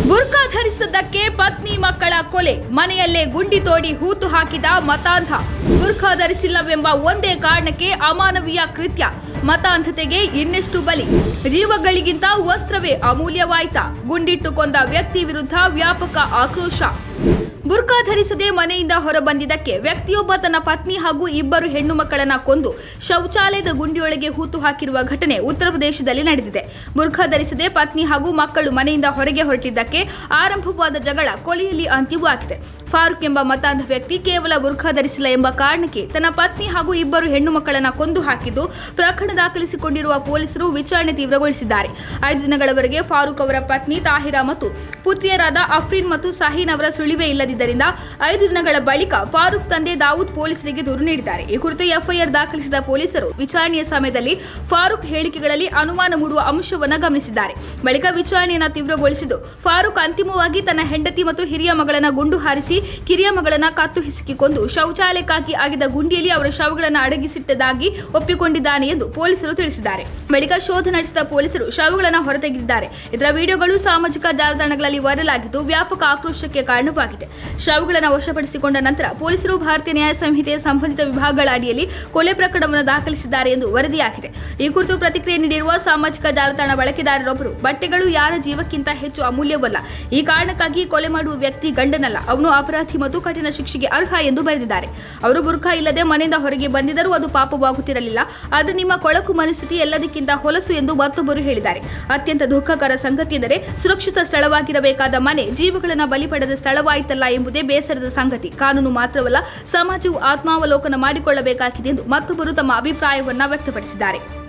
ಬುರ್ಕಾ ಧರಿಸಿದ್ದಕ್ಕೆ ಪತ್ನಿ ಮಕ್ಕಳ ಕೊಲೆ. ಮನೆಯಲ್ಲೇ ಗುಂಡಿ ತೋಡಿ ಹೂತು ಹಾಕಿದ ಮತಾಂಧ. ಬುರ್ಖಾ ಧರಿಸಿಲ್ಲವೆಂಬ ಒಂದೇ ಕಾರಣಕ್ಕೆ ಅಮಾನವೀಯ ಕೃತ್ಯ. ಮತಾಂಧತೆಗೆ ಇನ್ನೆಷ್ಟು ಬಲಿ? ಜೀವಗಳಿಗಿಂತ ವಸ್ತ್ರವೇ ಅಮೂಲ್ಯವಾಯ್ತಾ. ಗುಂಡಿಟ್ಟು ಕೊಂದ ವ್ಯಕ್ತಿ ವಿರುದ್ಧ ವ್ಯಾಪಕ ಆಕ್ರೋಶ. ಬುರ್ಕಾ ಧರಿಸದೆ ಮನೆಯಿಂದ ಹೊರಬಂದಿದ್ದಕ್ಕೆ ವ್ಯಕ್ತಿಯೊಬ್ಬ ತನ್ನ ಪತ್ನಿ ಹಾಗೂ ಇಬ್ಬರು ಹೆಣ್ಣು ಮಕ್ಕಳನ್ನ ಕೊಂದು ಶೌಚಾಲಯದ ಗುಂಡಿಯೊಳಗೆ ಹೂತು ಹಾಕಿರುವ ಘಟನೆ ಉತ್ತರ ಪ್ರದೇಶದಲ್ಲಿ ನಡೆದಿದೆ. ಬುರ್ಖಾ ಧರಿಸದೆ ಪತ್ನಿ ಹಾಗೂ ಮಕ್ಕಳು ಮನೆಯಿಂದ ಹೊರಗೆ ಹೊರಟಿದ್ದಕ್ಕೆ ಆರಂಭವಾದ ಜಗಳ ಕೊಲೆಯಲ್ಲಿ ಅಂತ್ಯವಾಗಿದೆ. ಫಾರೂಕ್ ಎಂಬ ಮತಾಂಧ ವ್ಯಕ್ತಿ ಕೇವಲ ಬುರ್ಖಾ ಧರಿಸಿಲ್ಲ ಎಂಬ ಕಾರಣಕ್ಕೆ ತನ್ನ ಪತ್ನಿ ಹಾಗೂ ಇಬ್ಬರು ಹೆಣ್ಣು ಮಕ್ಕಳನ್ನ ಕೊಂದು ಹಾಕಿದ್ದು ಪ್ರಕರಣ ದಾಖಲಿಸಿಕೊಂಡಿರುವ ಪೊಲೀಸರು ವಿಚಾರಣೆ ತೀವ್ರಗೊಳಿಸಿದ್ದಾರೆ. ಐದು ದಿನಗಳವರೆಗೆ ಫಾರೂಕ್ ಅವರ ಪತ್ನಿ ತಾಹಿರಾ ಮತ್ತು ಪುತ್ರಿಯರಾದ ಅಫ್ರೀನ್ ಮತ್ತು ಸಾಹೀನ್ ಅವರ ಸುಳಿವೆ ಇಲ್ಲದಿದ್ದರಿಂದ ಐದು ದಿನಗಳ ಬಳಿಕ ಫಾರೂಕ್ ತಂದೆ ದಾವೂದ್ ಪೊಲೀಸರಿಗೆ ದೂರು ನೀಡಿದ್ದಾರೆ. ಈ ಕುರಿತು ಎಫ್ಐಆರ್ ದಾಖಲಿಸಿದ ಪೊಲೀಸರು ವಿಚಾರಣೆಯ ಸಮಯದಲ್ಲಿ ಫಾರೂಕ್ ಹೇಳಿಕೆಗಳಲ್ಲಿ ಅನುಮಾನ ಮೂಡುವ ಅಂಶವನ್ನು ಗಮನಿಸಿದ್ದಾರೆ. ಬಳಿಕ ವಿಚಾರಣೆಯನ್ನು ತೀವ್ರಗೊಳಿಸಿದ್ದು, ಫಾರೂಕ್ ಅಂತಿಮವಾಗಿ ತನ್ನ ಹೆಂಡತಿ ಮತ್ತು ಹಿರಿಯ ಮಗಳನ್ನ ಗುಂಡು ಹಾರಿಸಿ, ಕಿರಿಯ ಮಗಳನ್ನ ಕತ್ತು ಹಿಸುಕಿಕೊಂಡು ಶೌಚಾಲಯಕ್ಕಾಗಿ ಆಗಿದ್ದ ಗುಂಡಿಯಲ್ಲಿ ಅವರ ಶವಗಳನ್ನು ಅಡಗಿಸಿಟ್ಟದಾಗಿ ಒಪ್ಪಿಕೊಂಡಿದ್ದಾನೆ ಎಂದು ಪೊಲೀಸರು ತಿಳಿಸಿದ್ದಾರೆ. ಬಳಿಕ ಶೋಧ ನಡೆಸಿದ ಪೊಲೀಸರು ಶವಗಳನ್ನು ಹೊರತೆಗೆದಿದ್ದಾರೆ. ಇದರ ವಿಡಿಯೋಗಳು ಸಾಮಾಜಿಕ ಜಾಲತಾಣಗಳಲ್ಲಿ ವೈರಲ್ ಆಗಿದ್ದು ವ್ಯಾಪಕ ಆಕ್ರೋಶಕ್ಕೆ ಕಾರಣವಾಗಿದೆ. ಶವಗಳನ್ನು ವಶಪಡಿಸಿಕೊಂಡ ನಂತರ ಪೊಲೀಸರು ಭಾರತೀಯ ನ್ಯಾಯ ಸಂಹಿತೆಯ ಸಂಬಂಧಿತ ವಿಭಾಗಗಳ ಅಡಿಯಲ್ಲಿ ಕೊಲೆ ಪ್ರಕರಣವನ್ನು ದಾಖಲಿಸಿದ್ದಾರೆ ಎಂದು ವರದಿಯಾಗಿದೆ. ಈ ಕುರಿತು ಪ್ರತಿಕ್ರಿಯೆ ನೀಡಿರುವ ಸಾಮಾಜಿಕ ಜಾಲತಾಣ ಬಳಕೆದಾರರೊಬ್ಬರು, ಬಟ್ಟೆಗಳು ಯಾರ ಜೀವಕ್ಕಿಂತ ಹೆಚ್ಚು ಅಮೂಲ್ಯವಲ್ಲ? ಈ ಕಾರಣಕ್ಕಾಗಿ ಕೊಲೆ ಮಾಡುವ ವ್ಯಕ್ತಿ ಗಂಡನಲ್ಲ, ಅವನು ಅಪರಾಧಿ ಮತ್ತು ಕಠಿಣ ಶಿಕ್ಷೆಗೆ ಅರ್ಹ ಎಂದು ಬರೆದಿದ್ದಾರೆ. ಅವರು ಬುರ್ಖಾ ಇಲ್ಲದೆ ಮನೆಯಿಂದ ಹೊರಗೆ ಬಂದಿದ್ದರೂ ಅದು ಪಾಪವಾಗುತ್ತಿರಲಿಲ್ಲ. ಆದರೆ ನಿಮ್ಮ ಕೊಳಕು ಮನಸ್ಥಿತಿ ಎಲ್ಲದಕ್ಕಿಂತ ಹೊಲಸು ಎಂದು ಮತ್ತೊಬ್ಬರು ಹೇಳಿದ್ದಾರೆ. ಅತ್ಯಂತ ದುಃಖಕರ ಸಂಗತಿ ಎಂದರೆ ಸುರಕ್ಷಿತ ಸ್ಥಳವಾಗಿರಬೇಕಾದ ಮನೆ, ಜೀವಗಳನ್ನು ಬಲಿ ಪಡೆದ ಸ್ಥಳವಾಯಿತಲ್ಲ ಎಂಬುದೇ ಬೇಸರದ ಸಂಗತಿ. ಕಾನೂನು ಮಾತ್ರವಲ್ಲ ಸಮಾಜವು ಆತ್ಮಾವಲೋಕನ ಮಾಡಿಕೊಳ್ಳಬೇಕಾಗಿದೆ ಎಂದು ಮತ್ತೊಬ್ಬರು ತಮ್ಮ ಅಭಿಪ್ರಾಯವನ್ನ ವ್ಯಕ್ತಪಡಿಸಿದ್ದಾರೆ.